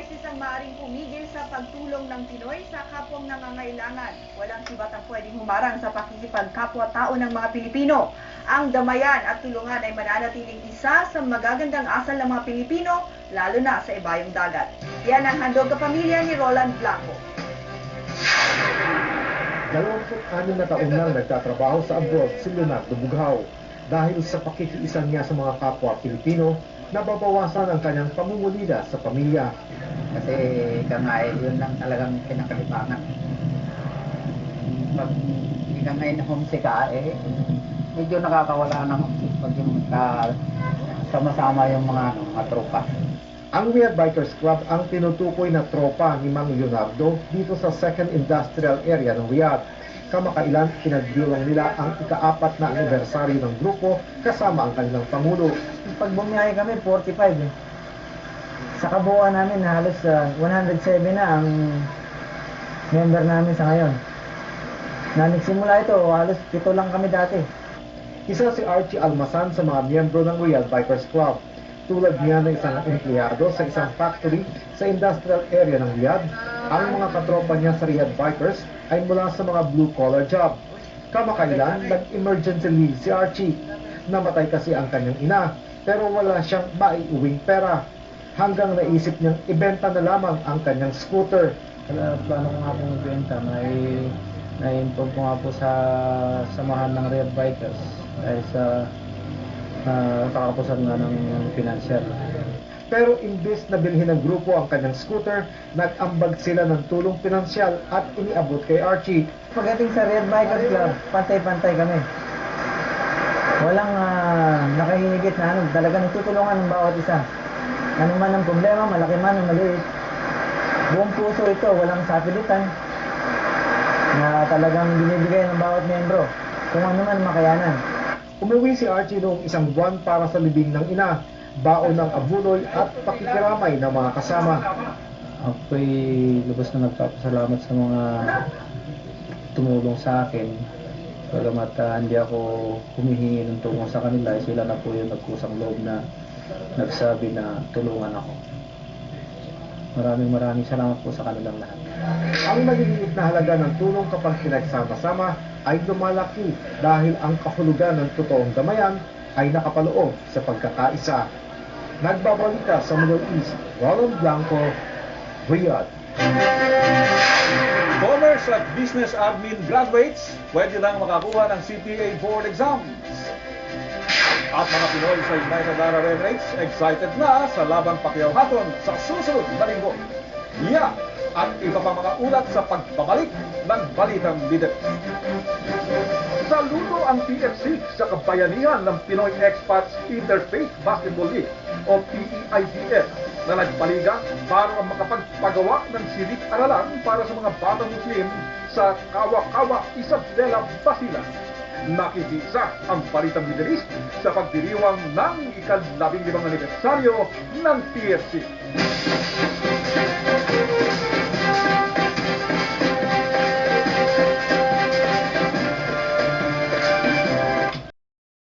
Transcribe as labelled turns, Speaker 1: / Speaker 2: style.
Speaker 1: ISIS ang maaaring pumigil sa pagtulong ng Pinoy sa kapwang nangangailangan. Walang sibat ang pwedeng humarang sa pakikipagkapwa-tao ng mga Pilipino. Ang damayan at tulungan ay mananatiling isa sa magagandang asal ng mga Pilipino, lalo na sa ibayong dagat. Yan ang handog kapamilya ni Roland Blanco.
Speaker 2: 26 na taon nang nagtatrabaho sa abroad si Leonardo Bughaw. Dahil sa pakikiisa niya sa mga kapwa Pilipino, nababawasan ang kanyang pamumulila sa pamilya.
Speaker 3: Kasi ika nga eh, yun lang talagang kinakalibangan. Pag hindi ka ngayon homesick ka, eh, medyo nakakawala ng homesick pag yung ah, sama-sama yung mga, ano, mga tropa.
Speaker 2: Ang Riyadh Bikers Club ang tinutukoy na tropa ni Mang Leonardo dito sa Second Industrial Area ng Riyadh. Kamakailan, pinagdiwang nila ang ikaapat na anibersaryo ng grupo kasama ang kanilang Pangulo.
Speaker 4: Pag bumiyahe kami, 45 eh. Sa kabuuan namin, halos ah, 107 na ang member namin sa ngayon. Na nagsimula ito, halos pito lang kami dati.
Speaker 2: Isa si Archie Almasan sa mga miyembro ng Riyadh Bikers Club. Tulad niya ng isang empleyado sa isang factory sa industrial area ng Riyadh, ang mga katropa niya sa Riyadh Bikers ay mula sa mga blue-collar job. Kamakailan, nag-emergency leave si Archie. Namatay kasi ang kanyang ina, pero wala siyang maiuwing pera. Hanggang naisip niyang ibenta na lamang ang kanyang scooter.
Speaker 4: Kaya plano ko nga pong ibenta, may na-inform ko nga po sa samahan ng Red Bikers dahil sa uh, kakapusan nga ng financial.
Speaker 2: Pero imbes na bilhin ng grupo ang kanyang scooter, nag-ambag sila ng tulong pinansyal at iniabot kay Archie.
Speaker 4: Pagdating sa Red Bikers Club, pantay-pantay kami. Walang uh, nakahihigit na ano, talaga nagtutulungan ng bawat isa. Ano man ang problema, malaki man o maliit. Buong puso ito, walang sapilitan na talagang binibigay ng bawat membro. Kung ano man makayanan.
Speaker 2: Umuwi si Archie noong isang buwan para sa libing ng ina, baon ng abuloy at pakikiramay ng mga kasama.
Speaker 4: Ako'y lubos na nagpapasalamat sa mga tumulong sa akin. Bagamat ah, hindi ako humihingi ng tulong sa kanila, eh, sila na po yung nagkusang loob na nagsabi na tulungan ako. Maraming maraming salamat po sa kanilang lahat.
Speaker 2: Ang maliliit na halaga ng tulong kapag pinagsama-sama ay lumalaki dahil ang kahulugan ng totoong damayan ay nakapaloob sa pagkakaisa. Nagbabalita sa Middle East, Roland Blanco, Riyadh.
Speaker 5: Commerce at Business Admin graduates pwede lang makakuha ng CPA board exams. At mga Pinoy sa United Arab Emirates excited na sa labang pakiyaw-haton sa susunod na linggo. Yan at iba pa mga ulat sa pagbabalik ng Balitang Leader. Ang PFC sa kabayanihan ng Pinoy Expats Interfaith Basketball League o PEIDF na nagbaliga para makapagpagawa ng silid-aralan para sa mga batang Muslim sa Kawa-Kawa, Isabela, Basilan. Nakikisa ang Balitang Middle East sa pagdiriwang ng ikalabing limang anibersaryo ng PFC.